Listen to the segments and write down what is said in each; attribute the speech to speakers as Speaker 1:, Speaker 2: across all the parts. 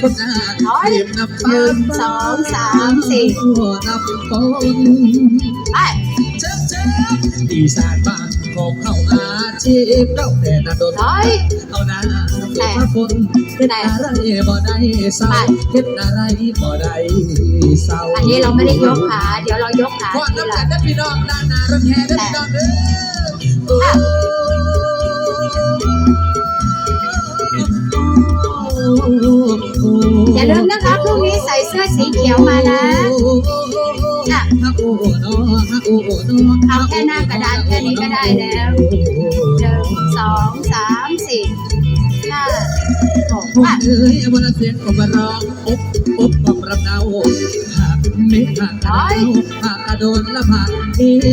Speaker 1: ก็น่าเก็บนับ
Speaker 2: หนึ่งสองสามสี่
Speaker 1: นับปอน
Speaker 2: ไป
Speaker 1: เจ็บเจ็บอีสานบ้านของเขาอาชีพเราแต่นาโดนเอาหน้าเก็บมาคนเฮ็ดอะไรบ่ได้เศร้าเฮ็ดอะไรบ่ได้เศร้า
Speaker 2: อันนี้เราไม่ได้ยกขาเดี๋ยวเรายกขา
Speaker 1: ก่อน
Speaker 2: ที
Speaker 1: น้ำ
Speaker 2: หลั
Speaker 1: กั
Speaker 2: ง
Speaker 1: นนะพี่น้องด้านหน้ารถแห่ะพี่น้องเด้อโอ้
Speaker 2: อย่า นะคะพรุ่ใส่เสื้อสีเขียวมานะน่ะ
Speaker 1: โอ้โนโอ้โน
Speaker 2: เอาแค่หน้ากระดานแค่นี้ก็ได้แล้วหนึ่งสองสามสี่ห้าหกอะ
Speaker 1: เอ้ยวันเสียงก็มาร้องอบอบกับรับดาวหากไม่หากดาวหากกระโดนละผากเอ้ธ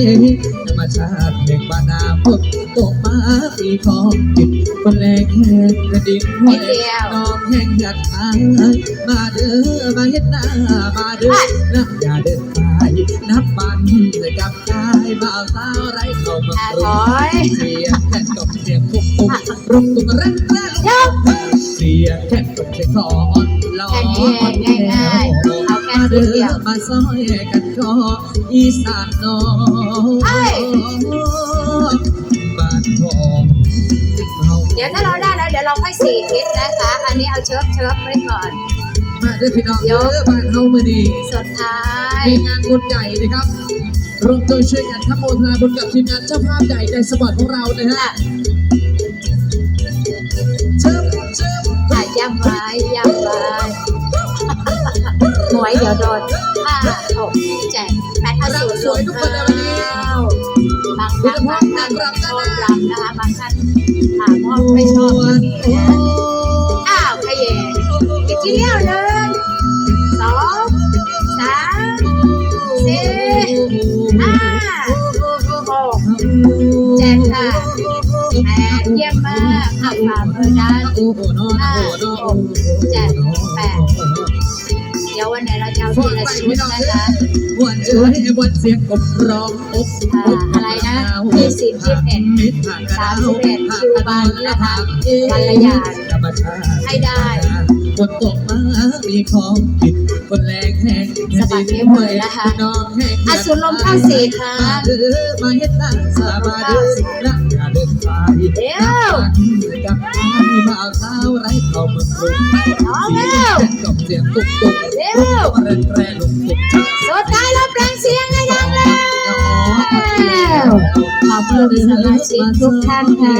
Speaker 1: รรม ชาติเด็กบ้านาพบตกมาปีของจิตคนแรกแค่งกระดิ่งห้
Speaker 2: นิ
Speaker 1: วย
Speaker 2: ดเดียว
Speaker 1: น้องแห่งหยัดทางมาเด้อมาเฮ็ดหน้ามาเด้อนับอย่าเดินไปนับบันเลยกับกายบ่าวสาวไรเข้ามาปรุงเสียงแค่ตบเสียงปุกปุกปรุงตุ้งรักแร้
Speaker 2: ยก
Speaker 1: เสียงแค่ตบเสียงคออ่อนลอ
Speaker 2: แค่ง่ายง่านิ
Speaker 1: เด้
Speaker 2: ดเดียว
Speaker 1: อมาซอยกันก็อีสานน้อง
Speaker 2: เอ้ย
Speaker 1: บ้านทองเฮา
Speaker 2: เดี๋ยวถ้าเราได้แล้วเดี๋ยวเราค่อยสี่ทิศนะคะ อันนี้เอาเชิบเชิบไว้ก่อน
Speaker 1: มาเด้อพี่น้องเด้อบ้านเฮามื้อนี้
Speaker 2: สุดท้าย
Speaker 1: มีงานบุญใหญ่นะครับรวมตัวช่วยกันทั้งโมทนาบุญกับทีมงานเจ้าภาพใหญ่ใจสปอร์ตของเรานะฮะ
Speaker 2: น่ะ
Speaker 1: เชิญเชิญ
Speaker 2: อะย่ำไว้ย่ำไว้หม วยเดี๋ยวโดนห้าหกเจ็ดแปดอสูรสวยทุกคนในวันนี้บางท่านบางท่านชอบรำนะคะบางท่านถามว่าไม่ชอบก็มีนะอ้าวขยเยอีกทีเดียวหนึ่งสองสามสี่ห้าหกเจ็ดค่ะแปดเยี่ยมมากค่ะฝ่ามือด้าน
Speaker 1: โอ้โหน้องโอ้โหน้องโอ้โห
Speaker 2: เจ็ดแปด เดี๋ยววันไหนเราจะเอาทีละชุดนะคะ
Speaker 1: วันเอ้ยวันเสียงกบร้องอบ
Speaker 2: อ่าอะไรนะยี่สิบยี่สิบเอ็ดสามสิบเอ็ดคิวบันนะคะวันละอย่าง
Speaker 1: ธรรมชาติ
Speaker 2: ให้ได้
Speaker 1: ฝนตกมามีของกินคนแรงแห้ง
Speaker 2: สะบัดนิ้วมือนะคะ
Speaker 1: น้องแห้ง
Speaker 2: อะสูดลมเข้าสี่ครั้ง
Speaker 1: มาเด้อมาเฮ็ดตาสาบาเด้อรักอย่าเดินไป
Speaker 2: เดี๋ยว
Speaker 1: กับไอ้บ่าวสาวไร้เข้าเมืองกรุง
Speaker 2: น้องแล้ว
Speaker 1: จบเสียงตุ๊กตุ๊ก ลุกตุ๊ก
Speaker 2: สุดท้ายเราแปลงเสียงให้ดังแล้วขอบคุณสมาชิกทุกท่านค่ะ